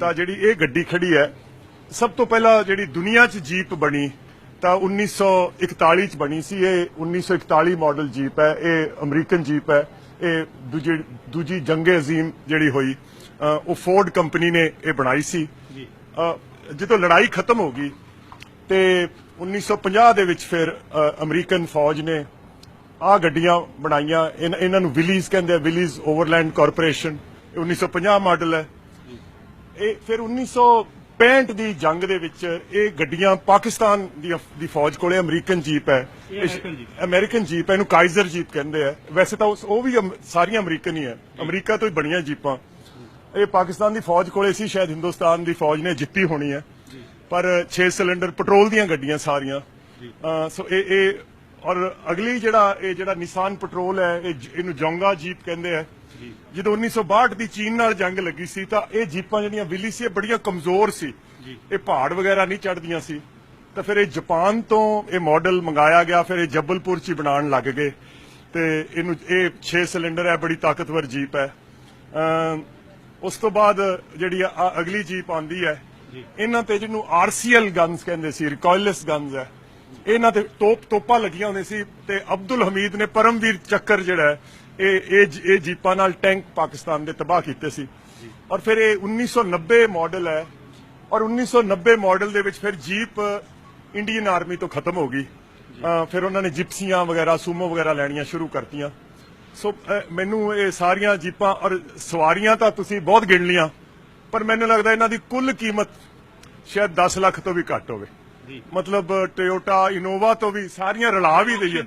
ਤਾਂ ਜਿਹੜੀ ਇਹ ਗੱਡੀ ਖੜੀ ਹੈ ਸਭ ਤੋਂ ਪਹਿਲਾਂ ਜਿਹੜੀ ਦੁਨੀਆ 'ਚ ਜੀਪ ਬਣੀ ਤਾਂ 1941 ਚ ਬਣੀ ਸੀ। ਇਹ 1941 ਮਾਡਲ ਜੀਪ ਹੈ ਇਹ ਅਮਰੀਕਨ ਜੀਪ ਹੈ ਇਹ ਦੂਜੀ ਦੂਜੀ ਜੰਗੇ ਅਜ਼ੀਮ ਜਿਹੜੀ ਹੋਈ ਉਹ ਫੋਰਡ ਕੰਪਨੀ ਨੇ ਇਹ ਬਣਾਈ ਸੀ। ਜਦੋਂ ਲੜਾਈ ਖਤਮ ਹੋ ਗਈ ਤੇ 1950 ਦੇ ਵਿੱਚ ਫਿਰ ਅਮਰੀਕਨ ਫੌਜ ਨੇ ਆ ਗੱਡੀਆਂ ਬਣਾਈਆਂ। ਇਹਨਾਂ ਨੂੰ ਵਿਲੀਜ਼ ਕਹਿੰਦੇ ਆ ਵਿਲੀਜ਼ ਓਵਰਲੈਂਡ ਕਾਰਪੋਰੇਸ਼ਨ ਇਹ 1950 ਮਾਡਲ ਹੈ। ਇਹ ਫਿਰ 1965 ਦੀ ਜੰਗ ਦੇ ਵਿੱਚ ਇਹ ਗੱਡੀਆਂ ਪਾਕਿਸਤਾਨ ਦੀ ਦੀ ਫੌਜ ਕੋਲੇ ਅਮਰੀਕਨ ਜੀਪ ਹੈ। American jeep. ਹੈ। ਇਹਨੂੰ ਕਾਈਜ਼ਰ ਜੀਪ ਕਹਿੰਦੇ ਆ। ਵੈਸੇ ਤਾਂ ਉਹ ਵੀ ਸਾਰੀਆਂ ਅਮਰੀਕਨ ਹੀ ਹੈ। ਅਮਰੀਕਾ ਤੋਂ ਹੀ ਬਣੀਆਂ ਜੀਪਾਂ। ਇਹ ਪਾਕਿਸਤਾਨ ਦੀ ਫੌਜ ਕੋਲੇ ਸੀ ਸ਼ਾਇਦ ਹਿੰਦੁਸਤਾਨ ਦੀ ਫੌਜ ਨੇ ਜਿੱਤੀ ਹੋਣੀ ਹੈ। ਪਰ 6 ਸਿਲੰਡਰ ਪੈਟਰੋਲ ਦੀਆਂ ਗੱਡੀਆਂ ਸਾਰੀਆਂ। ਸੋ ਇਹ ਇਹ ਔਰ ਅਗਲੀ ਜਿਹੜਾ ਇਹ ਜਿਹੜਾ ਨਿਸਾਨ ਪੈਟਰੋਲ ਹੈ ਇਹ ਇਹਨੂੰ ਜੋਂਗਾ ਜੀਪ ਕਹਿੰਦੇ ਆ। ਜਦੋਂ 1962 ਦੀ ਚੀਨ ਨਾਲ ਜੰਗ ਲੱਗੀ ਸੀ ਤਾਂ ਇਹ ਜੀਪਾਂ ਜਿਹੜੀਆਂ ਵਿਲੀ ਸੀ ਇਹ ਬੜੀਆਂ ਕਮਜ਼ੋਰ ਸੀ। ਇਹ ਪਹਾੜ ਵਗੈਰਾ ਨਹੀਂ ਚੜਦੀਆਂ ਸੀ। ਤਾਂ ਫਿਰ ਇਹ ਜਾਪਾਨ ਤੋਂ ਇਹ ਮਾਡਲ ਮੰਗਾਇਆ ਗਿਆ ਫਿਰ ਇਹ ਜਬਲਪੁਰ ਚ ਬਣਾਉਣ ਲੱਗ ਗਏ। ਤੇ ਇਹਨੂੰ ਇਹ 6 ਸਿਲੰਡਰ ਹੈ ਬੜੀ ਤਾਕਤਵਰ ਜੀਪ ਹੈ। ਉਸ ਤੋਂ ਬਾਅਦ ਜਿਹੜੀ ਅਗਲੀ ਜੀਪ ਆਉਂਦੀ ਹੈ। ਇਹਨਾਂ ਤੇ ਜਿਹਨੂੰ ਆਰਸੀਐਲ ਗਨਸ ਕਹਿੰਦੇ ਸੀ ਰਿਕੋਇਲਲੈਸ ਗਨਸ ਹੈ। ਇਹਨਾਂ ਤੇ ਤੋਪ ਤੋਪਾਂ ਲੱਗੀਆਂ ਹੁੰਦੀਆਂ ਸੀ ਤੇ ਅਬਦੁਲ ਹਮੀਦ ਨੇ ਪਰਮਵੀਰ ਚੱਕਰ ਜਿਹੜਾ ਹੈ, ਇਹ ਇਹ ਇਹ ਜੀਪਾਂ ਨਾਲ ਟੈਂਕ ਪਾਕਿਸਤਾਨ ਦੇ ਤਬਾਹ ਕੀਤੇ ਸੀ। ਔਰ ਫਿਰ ਇਹ 1990 ਮਾਡਲ ਹੈ ਔਰ 1990 ਮਾਡਲ ਦੇ ਵਿੱਚ ਫਿਰ ਜੀਪ ਇੰਡੀਅਨ ਆਰਮੀ ਤੋਂ ਖਤਮ ਹੋ ਗਈ। ਫਿਰ ਉਹਨਾਂ ਨੇ ਜਿਪਸੀਆਂ ਵਗੈਰਾ ਸੂਮੋ ਵਗੈਰਾ ਲੈਣੀਆਂ ਸ਼ੁਰੂ ਕਰਤੀਆਂ। ਸੋ ਮੈਨੂੰ ਇਹ ਸਾਰੀਆਂ ਜੀਪਾਂ ਔਰ ਸਵਾਰੀਆਂ ਤਾਂ ਤੁਸੀਂ ਬਹੁਤ ਗਿਣ ਲੀਆਂ ਪਰ ਮੈਨੂੰ ਲੱਗਦਾ ਇਹਨਾਂ ਦੀ ਕੁੱਲ ਕੀਮਤ ਸ਼ਾਇਦ 10 ਲੱਖ ਤੋਂ ਵੀ ਘੱਟ ਹੋਵੇ। ਮਤਲਬ ਟੋਯੋਟਾ ਇਨੋਵਾ ਤੋਂ ਵੀ ਸਾਰੀਆਂ ਰਲਾ ਵੀ ਜਿਹੜੀ-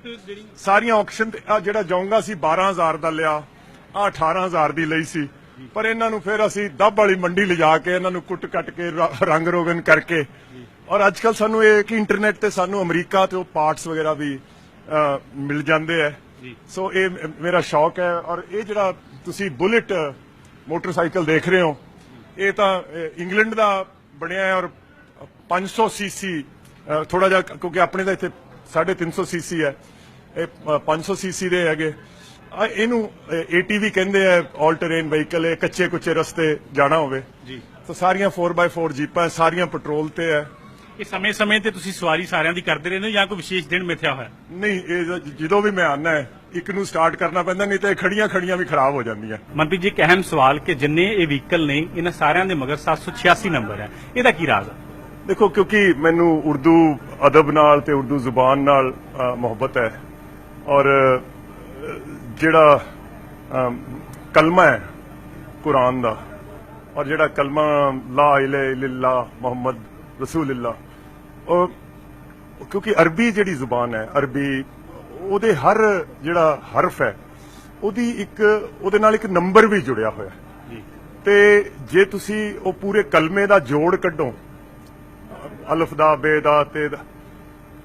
ਸਾਰੀਆਂ ਆਕਸ਼ਨ ਤੇ ਆਹ ਜਿਹੜਾ ਜਾਊਂਗਾ ਸੀ 12000 ਦਾ ਲਿਆ ਆ 18000 ਦੀ ਲਈ ਸੀ। ਪਰ ਇਹਨਾਂ ਨੂੰ ਫਿਰ ਅਸੀਂ ਦੱਬ ਵਾਲੀ ਮੰਡੀ ਲਿਜਾ ਕੇ ਇਹਨਾਂ ਨੂੰ ਕੁੱਟ ਕੱਟ ਕੇ ਰੰਗ ਰੋਗਨ ਕਰਕੇ। ਔਰ ਅੱਜ ਕੱਲ ਸਾਨੂੰ ਇਹ ਕਿ ਇੰਟਰਨੈਟ ਤੇ ਸਾਨੂੰ ਅਮਰੀਕਾ ਤੋਂ ਪਾਰਟਸ ਵਗੈਰਾ ਵੀ ਮਿਲ ਜਾਂਦੇ ਆ। ਸੋ ਇਹ ਮੇਰਾ ਸ਼ੌਕ ਹੈ। ਔਰ ਇਹ ਜਿਹੜਾ ਤੁਸੀਂ ਬੁਲਟ ਮੋਟਰਸਾਈਕਲ ਦੇਖ ਰਹੇ ਹੋ ਇਹ ਤਾਂ ਇੰਗਲੈਂਡ ਦਾ ਬਣਿਆ ਹੈ ਔਰ 500 ਸੀਸੀ ਥੋੜਾ ਜਿਹਾ ਕਿਉਂਕਿ ਆਪਣੇ ਦਾ ਇੱਥੇ 350 ਸੀਸੀ ਹੈ। ਇਹ ਅ, 500 ਸੀਸੀ ਦੇ ਹੈਗੇ। ਇਹਨੂੰ ਏਟੀਵੀ ਕਹਿੰਦੇ ਆ ਆਲ ਟਰੇਨ ਵਹੀਕਲ ਇਹ ਕੱਚੇ ਕੁੱਚੇ ਰਸਤੇ ਜਾਣਾ ਹੋਵੇ। ਜੀ। ਤਾਂ ਸਾਰੀਆਂ 4x4 ਜੀਪਾਂ ਸਾਰੀਆਂ ਪੈਟਰੋਲ ਤੇ ਹੈ। ਇਹ ਸਮੇਂ-ਸਮੇਂ ਤੇ ਤੁਸੀਂ ਸਵਾਰੀ ਸਾਰਿਆਂ ਦੀ ਕਰਦੇ ਰਹਿੰਦੇ ਹੋ ਜਾਂ ਕੋਈ ਵਿਸ਼ੇਸ਼ ਦਿਨ ਮਿਥਿਆ ਹੋਇਆ? ਨਹੀਂ ਇਹ ਜਦੋਂ ਵੀ ਮੈਂ ਆਨਾ ਹੈ ਇੱਕ ਨੂੰ ਸਟਾਰਟ ਕਰਨਾ ਪੈਂਦਾ ਨਹੀਂ ਤਾਂ ਇਹ ਖੜੀਆਂ ਖੜੀਆਂ ਵੀ ਖਰਾਬ ਹੋ ਜਾਂਦੀਆਂ। ਮਨਪ੍ਰੀਤ ਜੀ ਇੱਕ ਅਹਿਮ ਸਵਾਲ ਕਿ ਜਿੰਨੇ ਇਹ ਵਹੀਕਲ ਨੇ ਇਹਨਾਂ ਸਾਰਿਆਂ ਦੇ ਮਗਰ 786 ਨੰਬਰ ਹੈ। ਇਹਦਾ ਕੀ ਰਾਜ਼ ਹੈ ਦੇਖੋ ਕਿਉਂਕਿ ਮੈਨੂੰ ਉਰਦੂ ਅਦਬ ਨਾਲ ਤੇ ਉਰਦੂ ਜ਼ੁਬਾਨ ਨਾਲ ਮੁਹੱਬਤ ਹੈ। ਔਰ ਜਿਹੜਾ ਕਲਮਾ ਹੈ ਕੁਰਾਨ ਦਾ ਔਰ ਜਿਹੜਾ ਕਲਮਾ ਲਾ ਇਲਾਹਾ ਇਲlallah ਮੁਹੰਮਦ ਰਸੂਲullah ਉਹ ਕਿਉਂਕਿ ਅਰਬੀ ਜਿਹੜੀ ਜ਼ੁਬਾਨ ਹੈ ਅਰਬੀ ਉਹਦੇ ਹਰ ਜਿਹੜਾ ਹਰਫ ਹੈ ਉਹਦੀ ਇੱਕ ਉਹਦੇ ਨਾਲ ਇੱਕ ਨੰਬਰ ਵੀ ਜੁੜਿਆ ਹੋਇਆ ਹੈ। ਤੇ ਜੇ ਤੁਸੀਂ ਉਹ ਪੂਰੇ ਕਲਮੇ ਦਾ ਜੋੜ ਕੱਢੋ ਅਲਫ ਦਾ, ਬੇ ਦਾ ਤੇ ਦਾ।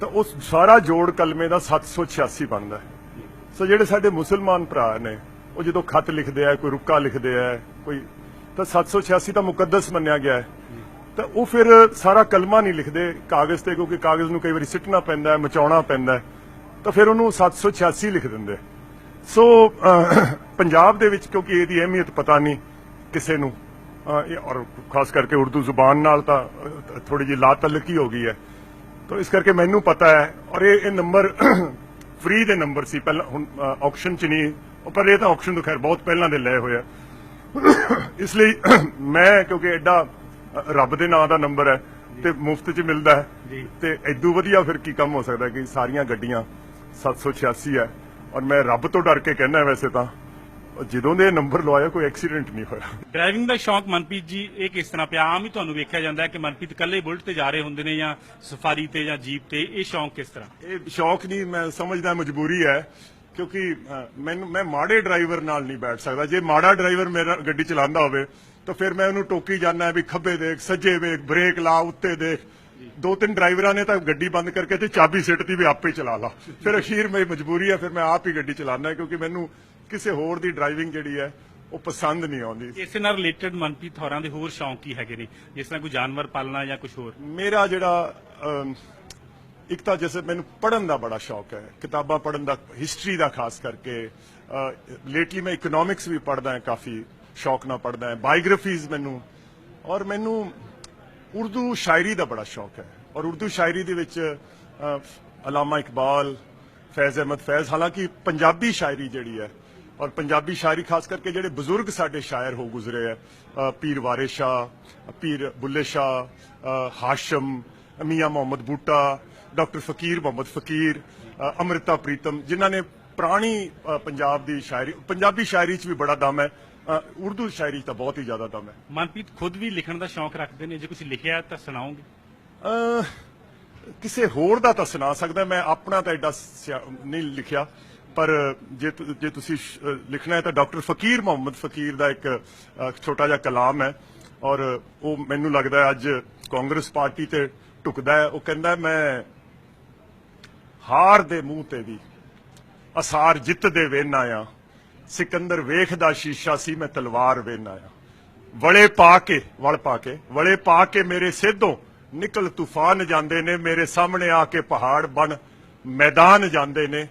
ਤਾਂ ਉਹ ਸਾਰਾ ਜੋੜ ਕਲਮੇ ਦਾ 786 ਬਣਦਾ ਹੈ। ਸੋ ਜਿਹੜੇ ਸਾਡੇ ਮੁਸਲਮਾਨ ਭਰਾ ਨੇ, ਉਹ ਜਦੋਂ ਖੱਤ ਲਿਖਦੇ ਆ, ਕੋਈ ਰੁੱਕਾ ਲਿਖਦੇ ਆ, ਕੋਈ ਤਾਂ 786 ਤਾਂ ਮੁਕੱਦਸ ਮੰਨਿਆ ਗਿਆ ਹੈ। ਤਾਂ ਉਹ ਫਿਰ ਸਾਰਾ ਕਲਮਾ ਨਹੀਂ ਲਿਖਦੇ, ਕਾਗਜ਼ ਤੇ, ਕਿਉਂਕਿ ਕਾਗਜ਼ ਨੂੰ ਕਈ ਵਾਰੀ ਸਿੱਟਣਾ ਪੈਂਦਾ ਹੈ, ਮਚਾਉਣਾ ਪੈਂਦਾ ਹੈ। ਤਾਂ ਫਿਰ ਉਹਨੂੰ 786 ਲਿਖ ਦਿੰਦੇ ਸੋ ਪੰਜਾਬ ਦੇ ਵਿੱਚ, ਕਿਉਂਕਿ ਇਹਦੀ ਅਹਿਮੀਅਤ ਪਤਾ ਨਹੀਂ ਕਿਸੇ ਨੂੰ ਔਰ ਖਾਸ ਕਰਕੇ ਉਰਦੂ ਜ਼ੁਬਾਨ ਨਾਲ ਤਾਂ ਥੋੜੀ ਜਿਹੀ ਲਾ ਤਲਕੀ ਹੋ ਗਈ ਹੈ। ਤਾਂ ਇਸ ਕਰਕੇ ਮੈਨੂੰ ਪਤਾ ਹੈ ਔਰ ਇਹ ਇਹ ਨੰਬਰ ਫ੍ਰੀ ਦੇ ਨੰਬਰ ਸੀ। ਪਹਿਲਾਂ ਹੁਣ ਆਕਸ਼ਨ ਚ ਨਹੀਂ ਪਰ ਇਹ ਤਾਂ ਆਕਸ਼ਨ ਤੋਂ ਖੈਰ ਬਹੁਤ ਪਹਿਲਾਂ ਦੇ ਲਏ ਹੋਏ ਆ। ਇਸ ਲਈ ਮੈਂ ਕਿਉਂਕਿ ਐਡਾ ਰੱਬ ਦੇ ਨਾਂ ਦਾ ਨੰਬਰ ਹੈ ਤੇ ਮੁਫਤ ਚ ਮਿਲਦਾ ਹੈ। ਜੀ। ਤੇ ਐਦੂ ਵਧੀਆ ਫਿਰ ਕੀ ਕੰਮ ਹੋ ਸਕਦਾ ਕਿ ਸਾਰੀਆਂ ਗੱਡੀਆਂ 786 ਹੈ। ਔਰ ਮੈਂ ਰੱਬ ਤੋਂ ਡਰ ਕੇ ਕਹਿੰਦਾ ਵੈਸੇ ਤਾਂ। ਜਦੋਂ ਦੇ ਨੰਬਰ ਲਵਾਇਆ ਕੋਈ ਐਕਸੀਡੈਂਟ ਨਹੀਂ ਹੋਇਆ। ਡਰਾਈਵਿੰਗ ਦਾ ਸ਼ੌਂਕ ਮਨਪ੍ਰੀਤ ਜੀ ਇਹ ਕਿਸ ਤਰ੍ਹਾਂ ਪਿਆ? ਆਮ ਹੀ ਤੁਹਾਨੂੰ ਵੇਖਿਆ ਜਾਂਦਾ ਹੈ ਕਿ ਮਨਪ੍ਰੀਤ ਇਕੱਲੇ ਬੁਲਟ ਤੇ ਜਾ ਰਹੇ ਹੁੰਦੇ ਨੇ ਜਾਂ ਸਫਾਰੀ ਤੇ ਜਾਂ ਜੀਪ ਤੇ। ਇਹ ਸ਼ੌਂਕ ਕਿਸ ਤਰ੍ਹਾਂ? ਇਹ ਸ਼ੌਕ ਨਹੀਂ ਮੈਂ ਸਮਝਦਾ ਮਜਬੂਰੀ ਹੈ ਕਿਉਂਕਿ ਮੈਨੂੰ ਮੈਂ ਮਾੜੇ ਡਰਾਈਵਰ ਨਾਲ ਨਹੀਂ ਬੈਠ ਸਕਦਾ। ਜੇ ਮਾੜਾ ਡਰਾਈਵਰ ਮੇਰਾ ਗੱਡੀ ਚਲਾਉਂਦਾ ਹੋਵੇ ਤਾਂ ਫਿਰ ਮੈਂ ਉਹਨੂੰ ਟੋਕੀ ਜਾਂਦਾ ਵੀ ਖੱਬੇ ਦੇਖ ਸੱਜੇ ਵੇਖ ਬ੍ਰੇਕ ਲਾ ਉੱਤੇ ਦੇਖ। ਦੋ ਤਿੰਨ ਡਰਾਈਵਰਾਂ ਨੇ ਤਾਂ ਗੱਡੀ ਬੰਦ ਕਰਕੇ ਤੇ ਚਾਬੀ ਸਿੱਟਦੀ ਵੀ ਆਪੇ ਚਲਾ ਲਾ। ਫਿਰ ਅਖੀਰ ਮੇਰੀ ਮਜਬੂਰੀ ਹੈ ਫਿਰ ਮੈਂ ਆਪ ਹੀ ਗੱਡੀ ਚਲਾਉਂਦਾ ਕਿਉਂਕਿ ਮੈਨੂੰ ਕਿਸੇ ਹੋਰ ਦੀ ਡਰਾਈਵਿੰਗ ਜਿਹੜੀ ਹੈ ਉਹ ਪਸੰਦ ਨਹੀਂ ਆਉਂਦੀ। ਇਸੇ ਨਾਲ ਰਿਲੇਟਡ ਮਨਪ੍ਰੀਤ ਹੋਰਾਂ ਦੇ ਹੋਰ ਸ਼ੌਂਕ ਕੀ ਹੈਗੇ ਨੇ? ਜਿਸ ਤਰ੍ਹਾਂ ਕੋਈ ਜਾਨਵਰ ਪਾਲਣਾ ਜਾਂ ਕੁਝ ਹੋਰ? ਮੇਰਾ ਜਿਹੜਾ ਅਮ, ਇੱਕ ਤਾਂ ਜੈਸੇ ਮੈਨੂੰ ਪੜਨ ਦਾ ਬੜਾ ਸ਼ੌਕ ਹੈ। ਕਿਤਾਬਾਂ ਪੜਨ ਦਾ ਹਿਸਟਰੀ ਦਾ ਖਾਸ ਕਰਕੇ ਲੇਟਲੀ ਮੈਂ ਇਕਨੋਮਿਕਸ ਵੀ ਪੜਦਾ ਹਾਂ ਕਾਫੀ ਸ਼ੌਕ ਨਾਲ ਪੜਦਾ ਹਾਂ। ਬਾਇਓਗ੍ਰਾਫੀਜ਼ ਮੈਨੂੰ ਔਰ ਮੈਨੂੰ ਉਰਦੂ ਸ਼ਾਇਰੀ ਦਾ ਬੜਾ ਸ਼ੌਕ ਹੈ। ਔਰ ਉਰਦੂ ਸ਼ਾਇਰੀ ਦੇ ਵਿੱਚ ਅ, ਅਲਾਮਾ ਇਕਬਾਲ ਫੈਜ਼ ਅਹਿਮਦ ਫੈਜ਼ ਹਾਲਾਂਕਿ ਪੰਜਾਬੀ ਸ਼ਾਇਰੀ ਜਿਹੜੀ ਹੈ ਔਰ ਪੰਜਾਬੀ ਸ਼ਾਇਰੀ ਖਾਸ ਕਰਕੇ ਜਿਹੜੇ ਬਜ਼ੁਰਗ ਸਾਡੇ ਸ਼ਾਇਰ ਹੋ ਗੁਜ਼ਰੇ ਅ, ਪੀਰ ਵਾਰਿਸ ਸ਼ਾਹ ਪੀਰ ਬੁੱਲੇ ਅ, ਹਾਸ਼ਮ ਮੀਆਂ ਮੁਹੰਮਦ ਬੂਟਾ ਡਾਕਟਰ ਫਕੀਰ ਮੁਹੰਮਦ ਫਕੀਰ ਅੰਮ੍ਰਿਤਾ ਪ੍ਰੀਤਮ ਜਿਨ੍ਹਾਂ ਨੇ ਪੁਰਾਣੀ ਪੰਜਾਬ ਦੀ ਸ਼ਾਇਰੀ ਪੰਜਾਬੀ ਸ਼ਾਇਰੀ 'ਚ ਵੀ ਬੜਾ ਦਮ ਹੈ ਉਰਦੂ ਸ਼ਾਇਰੀ ਤਾਂ ਬਹੁਤ ਹੀ ਜ਼ਿਆਦਾ ਦਮ ਹੈ। ਮਨਪ੍ਰੀਤ ਖੁਦ ਵੀ ਲਿਖਣ ਦਾ ਸ਼ੌਂਕ ਰੱਖਦੇ ਨੇ? ਜੇ ਕੁਝ ਲਿਖਿਆ ਤਾਂ ਸੁਣਾਓਗੇ? ਕਿਸੇ ਹੋਰ ਦਾ ਤਾਂ ਸੁਣਾ ਸਕਦਾ ਮੈਂ ਆਪਣਾ ਤਾਂ ਐਡਾ ਨਹੀਂ ਲਿਖਿਆ। ਪਰ ਜੇ ਜੇ ਤੁਸੀਂ ਲਿਖਣਾ ਹੈ ਤਾਂ ਡਾਕਟਰ ਫਕੀਰ ਮੁਹੰਮਦ ਫਕੀਰ ਦਾ ਇੱਕ ਛੋਟਾ ਜਿਹਾ ਕਲਾਮ ਹੈ ਔਰ ਉਹ ਮੈਨੂੰ ਲੱਗਦਾ ਅੱਜ ਕਾਂਗਰਸ ਪਾਰਟੀ ਤੇ ਟੁਕਦਾ ਹੈ। ਉਹ ਕਹਿੰਦਾ, ਮੈਂ ਹਾਰ ਦੇ ਮੂੰਹ ਤੇ ਵੀ ਅਸਾਰ ਜਿੱਤ ਦੇ ਵੇਨ ਆਇਆ ਸਿਕੰਦਰ ਵੇਖਦਾ ਸ਼ੀਸ਼ਾ ਸੀ, ਮੈਂ ਤਲਵਾਰ ਵੇਨ ਆ। ਵਲੇ ਪਾ ਕੇ, ਵਲ ਪਾ ਕੇ, ਵਲੇ ਪਾ ਕੇ ਮੇਰੇ ਸਿੱਧੋਂ ਨਿਕਲ ਤੂਫਾਨ ਜਾਂਦੇ ਨੇ, ਮੇਰੇ ਸਾਹਮਣੇ ਆ ਕੇ ਪਹਾੜ ਬਣ, ਮੈਦਾਨ ਜਾਂਦੇ ਨੇ।